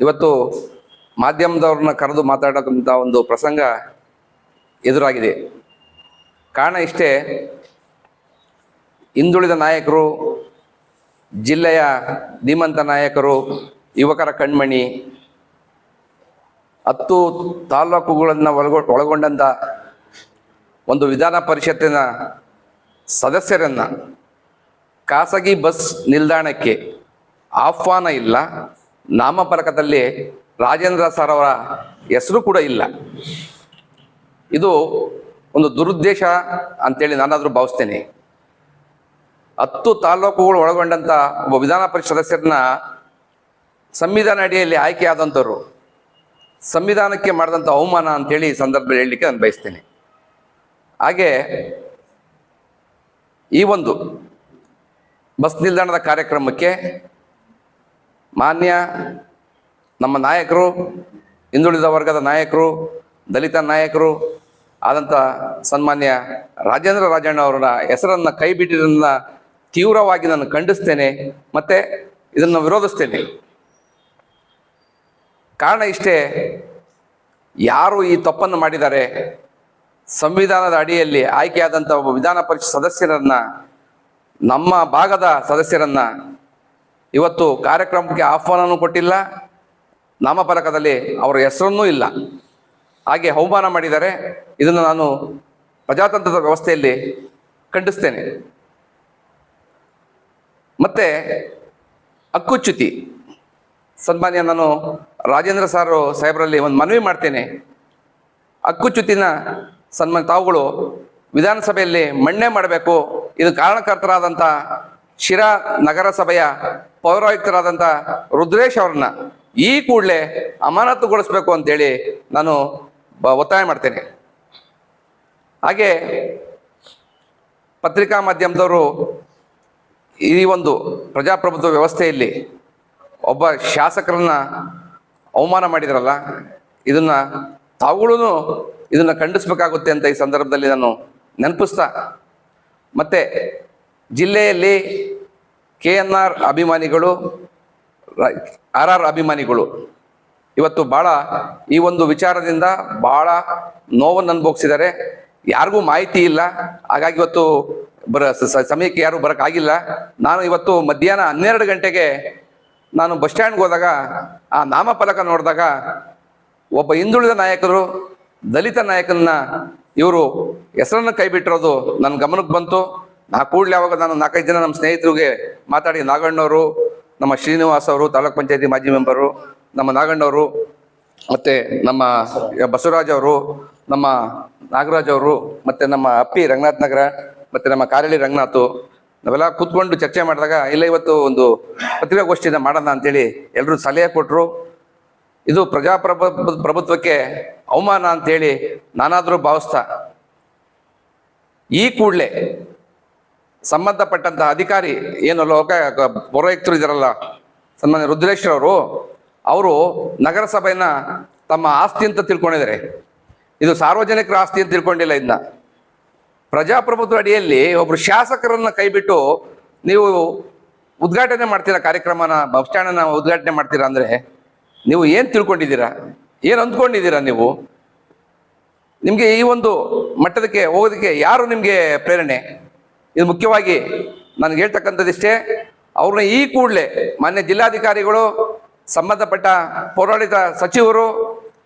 ಇವತ್ತು ಮಾಧ್ಯಮದವ್ರನ್ನ ಕರೆದು ಮಾತಾಡೋದಂಥ ಒಂದು ಪ್ರಸಂಗ ಎದುರಾಗಿದೆ. ಕಾರಣ ಇಷ್ಟೇ, ಹಿಂದುಳಿದ ನಾಯಕರು, ಜಿಲ್ಲೆಯ ಧೀಮಂತ ನಾಯಕರು, ಯುವಕರ ಕಣ್ಮಣಿ, ಹತ್ತು ತಾಲೂಕುಗಳನ್ನು ಒಳಗೊ ಒಂದು ವಿಧಾನ ಪರಿಷತ್ತಿನ ಸದಸ್ಯರನ್ನು ಖಾಸಗಿ ಬಸ್ ನಿಲ್ದಾಣಕ್ಕೆ ಆಹ್ವಾನ ಇಲ್ಲ. ನಾಮಫಲಕದಲ್ಲಿ ರಾಜೇಂದ್ರ ಸರ್ ಅವರ ಹೆಸರು ಕೂಡ ಇಲ್ಲ. ಇದು ಒಂದು ದುರುದ್ದೇಶ ಅಂತೇಳಿ ನಾನಾದರೂ ಭಾವಿಸ್ತೇನೆ. ಹತ್ತು ತಾಲೂಕುಗಳು ಒಳಗೊಂಡಂಥ ಒಬ್ಬ ವಿಧಾನ ಪರಿಷತ್ ಸದಸ್ಯರನ್ನ ಸಂವಿಧಾನ ಅಡಿಯಲ್ಲಿ ಆಯ್ಕೆ ಆದಂಥವ್ರು ಸಂವಿಧಾನಕ್ಕೆ ಮಾಡಿದಂಥ ಅವಮಾನ ಅಂತೇಳಿ ಈ ಸಂದರ್ಭದಲ್ಲಿ ಹೇಳಲಿಕ್ಕೆ ನಾನು ಬಯಸ್ತೇನೆ. ಹಾಗೆ ಈ ಒಂದು ಬಸ್ ನಿಲ್ದಾಣದ ಕಾರ್ಯಕ್ರಮಕ್ಕೆ ಮಾನ್ಯ ನಮ್ಮ ನಾಯಕರು, ಹಿಂದುಳಿದ ವರ್ಗದ ನಾಯಕರು, ದಲಿತ ನಾಯಕರು ಆದಂಥ ಸನ್ಮಾನ್ಯ ರಾಜೇಂದ್ರ ರಾಜಣ್ಣ ಅವರ ಹೆಸರನ್ನು ಕೈ ಬಿಟ್ಟಿದ್ದನ್ನು ತೀವ್ರವಾಗಿ ನಾನು ಖಂಡಿಸ್ತೇನೆ ಮತ್ತು ಇದನ್ನು ವಿರೋಧಿಸ್ತೇನೆ. ಕಾರಣ ಇಷ್ಟೇ, ಯಾರು ಈ ತಪ್ಪನ್ನು ಮಾಡಿದ್ದಾರೆ, ಸಂವಿಧಾನದ ಅಡಿಯಲ್ಲಿ ಆಯ್ಕೆಯಾದಂಥ ಒಬ್ಬ ವಿಧಾನ ಪರಿಷತ್ ಸದಸ್ಯರನ್ನ, ನಮ್ಮ ಭಾಗದ ಸದಸ್ಯರನ್ನ ಇವತ್ತು ಕಾರ್ಯಕ್ರಮಕ್ಕೆ ಆಹ್ವಾನನೂ ಕೊಟ್ಟಿಲ್ಲ, ನಾಮಫಲಕದಲ್ಲಿ ಅವರ ಹೆಸರನ್ನೂ ಇಲ್ಲ. ಹಾಗೆ ಅವಮಾನ ಮಾಡಿದ್ದಾರೆ ಇದನ್ನು ನಾನು ಪ್ರಜಾತಂತ್ರದ ವ್ಯವಸ್ಥೆಯಲ್ಲಿ ಖಂಡಿಸ್ತೇನೆ. ಮತ್ತೆ ಹಕ್ಕುಚ್ಯುತಿ ಸನ್ಮಾನ್ಯ ನಾನು ರಾಜೇಂದ್ರ ಸಾರು ಸಾಹೇಬರಲ್ಲಿ ಒಂದು ಮನವಿ ಮಾಡ್ತೇನೆ. ಹಕ್ಕುಚ್ಯುತಿನ ಸನ್ಮಾನ್ಯ ತಾವುಗಳು ವಿಧಾನಸಭೆಯಲ್ಲಿ ಮಣ್ಣೆ ಮಾಡಬೇಕು, ಇದು ಕಾರಣಕರ್ತರಾದಂಥ ಶಿರಾ ನಗರಸಭೆಯ ಪೌರಾಯುಕ್ತರಾದಂಥ ರುದ್ರೇಶ್ ಅವ್ರನ್ನ ಈ ಕೂಡಲೇ ಅಮಾನತುಗೊಳಿಸ್ಬೇಕು ಅಂತೇಳಿ ನಾನು ಒತ್ತಾಯ ಮಾಡ್ತೇನೆ. ಹಾಗೆ ಪತ್ರಿಕಾ ಮಾಧ್ಯಮದವರು ಈ ಒಂದು ಪ್ರಜಾಪ್ರಭುತ್ವ ವ್ಯವಸ್ಥೆಯಲ್ಲಿ ಒಬ್ಬ ಶಾಸಕರನ್ನ ಅವಮಾನ ಮಾಡಿದ್ರಲ್ಲ, ಇದನ್ನ ತಾವುಗಳೂ ಇದನ್ನ ಖಂಡಿಸ್ಬೇಕಾಗುತ್ತೆ ಅಂತ ಈ ಸಂದರ್ಭದಲ್ಲಿ ನಾನು ನೆನಪಿಸ್ತಾ ಮತ್ತೆ ಜಿಲ್ಲೆಯಲ್ಲಿ ಕೆ ಎನ್ ಆರ್ ಅಭಿಮಾನಿಗಳು ಆರ್ ಆರ್ ಅಭಿಮಾನಿಗಳು, ಇವತ್ತು ಭಾಳ ಈ ಒಂದು ವಿಚಾರದಿಂದ ಭಾಳ ನೋವನ್ನು ಅನುಭವಿಸಿದ್ದಾರೆ. ಯಾರಿಗೂ ಮಾಹಿತಿ ಇಲ್ಲ. ಹಾಗಾಗಿ ಇವತ್ತು ಬರ ಸಮಯಕ್ಕೆ ಯಾರು ಬರೋಕ್ಕಾಗಿಲ್ಲ ನಾನು ಇವತ್ತು ಮಧ್ಯಾಹ್ನ ಹನ್ನೆರಡು ಗಂಟೆಗೆ ನಾನು ಬಸ್ ಸ್ಟ್ಯಾಂಡ್ಗೆ ಹೋದಾಗ, ಆ ನಾಮಫಲಕ ನೋಡಿದಾಗ ಒಬ್ಬ ಹಿಂದುಳಿದ ನಾಯಕರು, ದಲಿತ ನಾಯಕನ ಇವರು ಹೆಸರನ್ನು ಕೈಬಿಟ್ಟಿರೋದು ನನ್ನ ಗಮನಕ್ಕೆ ಬಂತು. ನಾ ಕೂಡಲೇ ಅವಾಗ ನಾನು ನಾಲ್ಕೈದು ಜನ ನಮ್ಮ ಸ್ನೇಹಿತರಿಗೆ ಮಾತಾಡಿ, ನಾಗಣ್ಣವರು, ನಮ್ಮ ಶ್ರೀನಿವಾಸ್ ಅವರು, ತಾಲೂಕ್ ಪಂಚಾಯತಿ ಮಾಜಿ ಮೆಂಬರು, ನಮ್ಮ ನಾಗಣ್ಣವರು, ಮತ್ತು ನಮ್ಮ ಬಸವರಾಜ್ ಅವರು, ನಮ್ಮ ನಾಗರಾಜ್ ಅವರು, ಮತ್ತು ನಮ್ಮ ಅಪ್ಪಿ ರಂಗನಾಥ್ ನಗರ, ಮತ್ತು ನಮ್ಮ ಕಾರಳಿ ರಂಗನಾಥು, ನಾವೆಲ್ಲ ಕೂತ್ಕೊಂಡು ಚರ್ಚೆ ಮಾಡಿದಾಗ, ಇಲ್ಲ ಇವತ್ತು ಒಂದು ಪತ್ರಿಕಾಗೋಷ್ಠಿನ ಮಾಡೋಣ ಅಂತೇಳಿ ಎಲ್ಲರೂ ಸಲಹೆ ಕೊಟ್ಟರು ಇದು ಪ್ರಜಾಪ್ರಭು ಪ್ರಭುತ್ವಕ್ಕೆ ಅವಮಾನ ಅಂತೇಳಿ ನಾನಾದರೂ ಭಾವಿಸ್ತಾ, ಈ ಕೂಡಲೇ ಸಂಬಂಧಪಟ್ಟಂತ ಅಧಿಕಾರಿ ಏನು ಲೋಕ ಪೌರಾಯುಕ್ತರು ಇದ್ದಾರಲ್ಲ, ಸನ್ಮಾನ್ಯ ರುದ್ರೇಶ್ವರ ಅವರು ಅವರು ನಗರಸಭೆಯನ್ನ ತಮ್ಮ ಆಸ್ತಿ ಅಂತ ತಿಳ್ಕೊಂಡಿದ್ದಾರೆ. ಇದು ಸಾರ್ವಜನಿಕರ ಆಸ್ತಿ ಅಂತ ತಿಳ್ಕೊಂಡಿಲ್ಲ ಇದನ್ನ ಪ್ರಜಾಪ್ರಭುತ್ವ ಅಡಿಯಲ್ಲಿ ಒಬ್ರು ಶಾಸಕರನ್ನ ಕೈಬಿಟ್ಟು ನೀವು ಉದ್ಘಾಟನೆ ಮಾಡ್ತೀರಾ ಕಾರ್ಯಕ್ರಮನ, ಬಸ್ ಸ್ಟ್ಯಾಂಡನ್ನ ಉದ್ಘಾಟನೆ ಮಾಡ್ತೀರಾ ಅಂದ್ರೆ, ನೀವು ಏನು ತಿಳ್ಕೊಂಡಿದ್ದೀರಾ? ಏನು ಅಂದ್ಕೊಂಡಿದ್ದೀರಾ ನೀವು? ನಿಮಗೆ ಈ ಒಂದು ಮಟ್ಟದಕ್ಕೆ ಹೋಗೋದಕ್ಕೆ ಯಾರು ನಿಮಗೆ ಪ್ರೇರಣೆ? ಇದು ಮುಖ್ಯವಾಗಿ ನನಗೆ ಹೇಳ್ತಕ್ಕಂಥದ್ದಿಷ್ಟೇ, ಅವ್ರನ್ನ ಈ ಕೂಡಲೇ ಮಾನ್ಯ ಜಿಲ್ಲಾಧಿಕಾರಿಗಳು, ಸಂಬಂಧಪಟ್ಟ ಪೌರಾಡಳಿತ ಸಚಿವರು,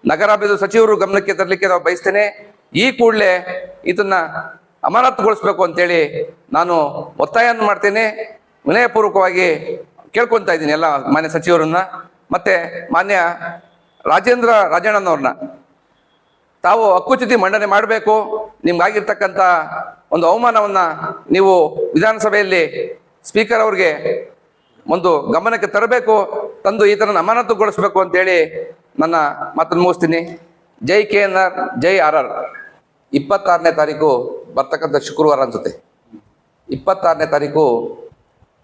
ನಗರಾಭಿವೃದ್ಧಿ ಸಚಿವರು ಗಮನಕ್ಕೆ ತರಲಿಕ್ಕೆ ನಾವು ಬಯಸ್ತೇನೆ. ಈ ಕೂಡಲೇ ಇದನ್ನ ಅಮಾನತುಗೊಳಿಸ್ಬೇಕು ಅಂತೇಳಿ ನಾನು ಒತ್ತಾಯವನ್ನು ಮಾಡ್ತೇನೆ. ವಿನಯಪೂರ್ವಕವಾಗಿ ಕೇಳ್ಕೊತಾ ಇದ್ದೀನಿ ಎಲ್ಲ ಮಾನ್ಯ ಸಚಿವರನ್ನ. ಮತ್ತೆ ಮಾನ್ಯ ರಾಜೇಂದ್ರ ರಾಜಣ್ಣನವ್ರನ್ನ. ತಾವು ಹಕ್ಕುಚ್ಯುತಿ ಮಂಡನೆ ಮಾಡಬೇಕು. ನಿಮ್ಗಾಗಿರ್ತಕ್ಕಂಥ ಒಂದು ಅವಮಾನವನ್ನ ನೀವು ವಿಧಾನಸಭೆಯಲ್ಲಿ ಸ್ಪೀಕರ್ ಅವ್ರಿಗೆ ಒಂದು ಗಮನಕ್ಕೆ ತರಬೇಕು, ತಂದು ಈ ಥರ ಅಮಾನತುಗೊಳಿಸ್ಬೇಕು ಅಂತೇಳಿ ನನ್ನ ಮಾತನ್ನು ಮುಗಿಸ್ತೀನಿ. ಜೈ ಕೆ ಎನ್ ಆರ್, ಜೈ ಆರ್ ಆರ್. ಇಪ್ಪತ್ತಾರನೇ ತಾರೀಕು ಬರ್ತಕ್ಕಂಥ ಶುಕ್ರವಾರ ಅನ್ಸುತ್ತೆ. ಇಪ್ಪತ್ತಾರನೇ ತಾರೀಕು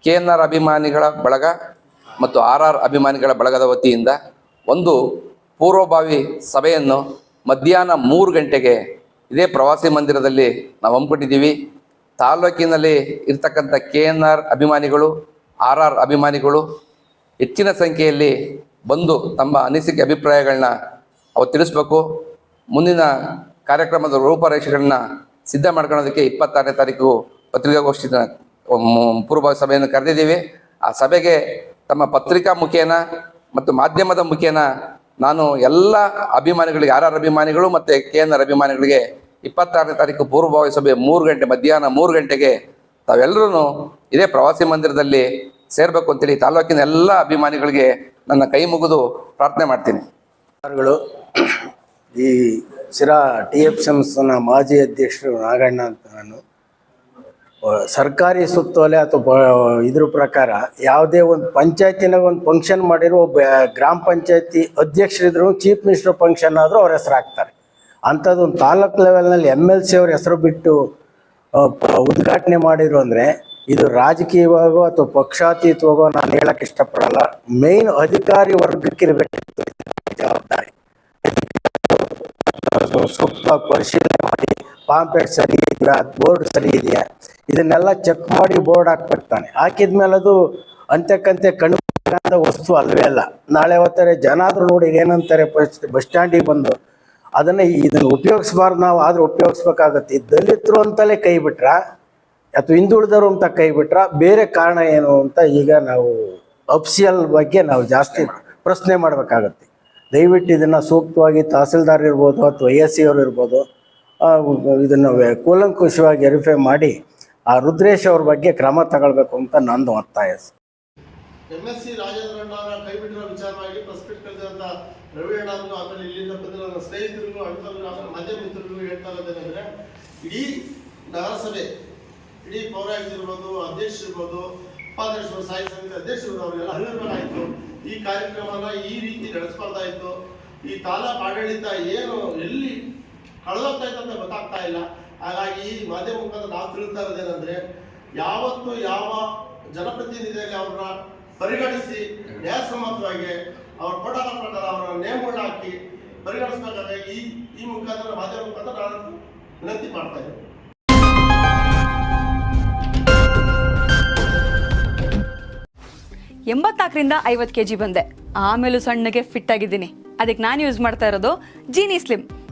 ಕೆ ಎನ್ ಆರ್ ಅಭಿಮಾನಿಗಳ ಬಳಗ ಮತ್ತು ಆರ್ ಆರ್ ಅಭಿಮಾನಿಗಳ ಬಳಗದ ವತಿಯಿಂದ ಒಂದು ಪೂರ್ವಭಾವಿ ಸಭೆಯನ್ನು ಮಧ್ಯಾಹ್ನ ಮೂರು ಗಂಟೆಗೆ ಇದೇ ಪ್ರವಾಸಿ ಮಂದಿರದಲ್ಲಿ ನಾವು ಹಮ್ಮಿಕೊಂಡಿದ್ದೀವಿ. ತಾಲೂಕಿನಲ್ಲಿ ಇರ್ತಕ್ಕಂಥ ಕೆ ಎನ್ ಆರ್ ಅಭಿಮಾನಿಗಳು, ಆರ್ ಆರ್ ಅಭಿಮಾನಿಗಳು ಹೆಚ್ಚಿನ ಸಂಖ್ಯೆಯಲ್ಲಿ ಬಂದು ತಮ್ಮ ಅನಿಸಿಕೆ ಅಭಿಪ್ರಾಯಗಳನ್ನ ಅವ್ರು ತಿಳಿಸ್ಬೇಕು. ಮುಂದಿನ ಕಾರ್ಯಕ್ರಮದ ರೂಪರೇಷೆಗಳನ್ನ ಸಿದ್ಧ ಮಾಡ್ಕೊಳ್ಳೋದಕ್ಕೆ ಇಪ್ಪತ್ತಾರನೇ ತಾರೀಕು ಪತ್ರಿಕಾಗೋಷ್ಠಿನ ಪೂರ್ವ ಸಭೆಯನ್ನು ಕರೆದಿದ್ದೀವಿ. ಆ ಸಭೆಗೆ ತಮ್ಮ ಪತ್ರಿಕಾ ಮುಖೇನ ಮತ್ತು ಮಾಧ್ಯಮದ ಮುಖೇನ ನಾನು ಎಲ್ಲ ಅಭಿಮಾನಿಗಳಿಗೆ ಆರ್ ಅಭಿಮಾನಿಗಳು ಮತ್ತು ಕೆ ಎನ್ ಆರ್ ಅಭಿಮಾನಿಗಳಿಗೆ ಇಪ್ಪತ್ತಾರನೇ ತಾರೀಕು ಪೂರ್ವಭಾವಿ ಸಭೆ ಮೂರು ಗಂಟೆ ಮಧ್ಯಾಹ್ನ ಮೂರು ಗಂಟೆಗೆ ತಾವೆಲ್ಲರೂ ಇದೇ ಪ್ರವಾಸಿ ಮಂದಿರದಲ್ಲಿ ಸೇರಬೇಕು ಅಂತೇಳಿ ತಾಲೂಕಿನ ಎಲ್ಲ ಅಭಿಮಾನಿಗಳಿಗೆ ನನ್ನ ಕೈ ಮುಗಿದು ಪ್ರಾರ್ಥನೆ ಮಾಡ್ತೀನಿ. ಈ ಸಿರಾ ಟಿ ಎಫ್ ಸಂಸ್ಥಾನ ಮಾಜಿ ಅಧ್ಯಕ್ಷರು ನಾಗಣ್ಣ ಅಂತ ನಾನು. ಸರ್ಕಾರಿ ಸುತ್ತೋಲೆ ಅಥವಾ ಇದ್ರ ಪ್ರಕಾರ ಯಾವುದೇ ಒಂದು ಪಂಚಾಯತಿನಾಗ ಒಂದು ಫಂಕ್ಷನ್ ಮಾಡಿರೋ ಒಬ್ಬ ಗ್ರಾಮ ಪಂಚಾಯತಿ ಅಧ್ಯಕ್ಷರಿದ್ರು ಚೀಫ್ ಮಿನಿಸ್ಟರ್ ಫಂಕ್ಷನ್ ಆದರೂ ಅವ್ರ ಹೆಸರು ಹಾಕ್ತಾರೆ. ಅಂಥದ್ದು ಒಂದು ತಾಲೂಕು ಲೆವೆಲ್ನಲ್ಲಿ ಎಂ ಎಲ್ ಸಿ ಅವ್ರ ಹೆಸರು ಬಿಟ್ಟು ಉದ್ಘಾಟನೆ ಮಾಡಿದ್ರು ಅಂದರೆ ಇದು ರಾಜಕೀಯವಾಗೋ ಅಥವಾ ಪಕ್ಷಾತೀತವಾಗೋ ನಾನು ಹೇಳಕ್ಕೆ ಇಷ್ಟಪಡಲ್ಲ. ಮೇನ್ ಅಧಿಕಾರಿ ವರ್ಗಕ್ಕಿರಬೇಕು ಜವಾಬ್ದಾರಿ. ಸೂಕ್ತ ಪರಿಶೀಲನೆ ಮಾಡಿ ಪಾಂಪ್ಲೆಟ್ ಸರಿ ಇದೆಯಾ? ಬೋರ್ಡ್ ಸರಿ ಇದೆಯಾ? ಇದನ್ನೆಲ್ಲ ಚೆಕ್ ಮಾಡಿ ಬೋರ್ಡ್ ಹಾಕ್ಬಿಡ್ತಾನೆ. ಹಾಕಿದ್ಮೇಲೆ ಅದು ಅಂತಕ್ಕಂತೆ ಕಣ್ಣು ವಸ್ತು ಅಲ್ವೇ ಅಲ್ಲ. ನಾಳೆ ಹೊತ್ತಾರೆ ಜನ ಆದರೂ ನೋಡಿ ಏನಂತಾರೆ ಬಸ್ ಸ್ಟ್ಯಾಂಡಿಗೆ ಬಂದು. ಅದನ್ನ ಇದನ್ನ ಉಪಯೋಗಿಸ್ಬಾರ್ದು ನಾವು, ಆದರೂ ಉಪಯೋಗಿಸ್ಬೇಕಾಗತ್ತೆ. ದಲಿತರು ಅಂತಲೇ ಕೈ ಬಿಟ್ರ? ಅಥವಾ ಹಿಂದುಳಿದವರು ಅಂತ ಕೈ ಬಿಟ್ರ? ಬೇರೆ ಕಾರಣ ಏನು ಅಂತ ಈಗ ನಾವು ಅಫ್ಸಿಯಲ್ ಬಗ್ಗೆ ನಾವು ಜಾಸ್ತಿ ಪ್ರಶ್ನೆ ಮಾಡಬೇಕಾಗತ್ತೆ. ದಯವಿಟ್ಟು ಇದನ್ನು ಸೂಕ್ತವಾಗಿ ತಹಸೀಲ್ದಾರ್ ಇರ್ಬೋದು ಅಥವಾ ಎ ಸಿ ಅವರು ಇರ್ಬೋದು ಇದನ್ನು ಕೂಲಂಕುಷವಾಗಿ ವೆರಿಫೈ ಮಾಡಿ. ಆ ರುದ್ರೇಶ್ ಅವ್ರ ಬಗ್ಗೆ ಕ್ರಮ ತಗೊಳ್ಬೇಕು ಅಂತ ನಂದು ಒತ್ತಾಯ ಎಂ ಎಸ್ ಸಿ ರಾಜೇಂದ್ರ ಅಣ್ಣವರ ಕೈ ವಿಚಾರವಾಗಿ ಪ್ರೆಸ್ ಮೀಟ್ ಕರೆದಂತ ರವಿ ಅಣ್ಣ ಅವರು, ಆಮೇಲೆ ಇಲ್ಲಿಂದ ಬಂದಿರೋ ನನ್ನ ಸ್ನೇಹಿತರಿಗೂ ಅಣ್ತರಿಗೂ ಆಮೇಲೆ ಮಧ್ಯ ಮಿತ್ರರಿಗೂ ಹೇಳ್ತಾ ಇರೋದೇನೆಂದ್ರೆ ಇಡೀ ನಗರಸಭೆ, ಇಡೀ ಪೌರಾಯುಕ್ತ ಇರ್ಬೋದು, ಅಧ್ಯಕ್ಷ ಇರ್ಬೋದು, ಉಪಾಧ್ಯಕ್ಷರು ಸಾಯಿ ಸಮಿತಿ ಅಧ್ಯಕ್ಷರು ಅವರೆಲ್ಲ ಅರಿವಿರಬೇಕಾಯ್ತು ಈ ಕಾರ್ಯಕ್ರಮನ ಈ ರೀತಿ ನಡೆಸ್ಕೊಳ್ತಾ ಇತ್ತು ಈ ತಾಲೂಕು ಆಡಳಿತ ಏನು ಎಲ್ಲಿ ಕಳೆದೋಗ್ತಾ ಅಂತ ಗೊತ್ತಾಗ್ತಾ ಇಲ್ಲ. ಹಾಗಾಗಿ ಈ ಮಾಧ್ಯಮ ಮುಖಾಂತರ ನಾವು ತಿಳಿತಾ ಇರೋದೇನೆಂದ್ರೆ ಯಾವತ್ತು ಯಾವ ಜನಪ್ರತಿನಿಧಿಯಲ್ಲಿ ಅವ್ರನ್ನ ಪರಿಗಣಿಸಿ ನ್ಯಾಯಸಮ್ಮತವಾಗಿ ಅವ್ರ ಪ್ರೋಟೋಕಾಲ್ ಪ್ರಕಾರ ಅವರ ನೇಮ್ ಬೋರ್ಡ್ ಹಾಕಿ ಪರಿಗಣಿಸಬೇಕಾದ್ರೆ ಈ ಈ ಮುಖಾಂತರ, ಮಾಧ್ಯಮ ಮುಖಾಂತರ ನಾನು ವಿನಂತಿ ಮಾಡ್ತಾ ಇದ್ದೀನಿ. ಎಂಬತ್ನಾಲ್ಕರಿಂದ ಐವತ್ತು ಕೆ ಜಿ ಬಂದೆ. ಆಮೇಲೂ ಸಣ್ಣಗೆ ಫಿಟ್ ಆಗಿದ್ದೀನಿ. ಅದಕ್ಕೆ ನಾನು ಯೂಸ್ ಮಾಡ್ತಾ ಇರೋದು ಜೀನಿ ಸ್ಲಿಮ್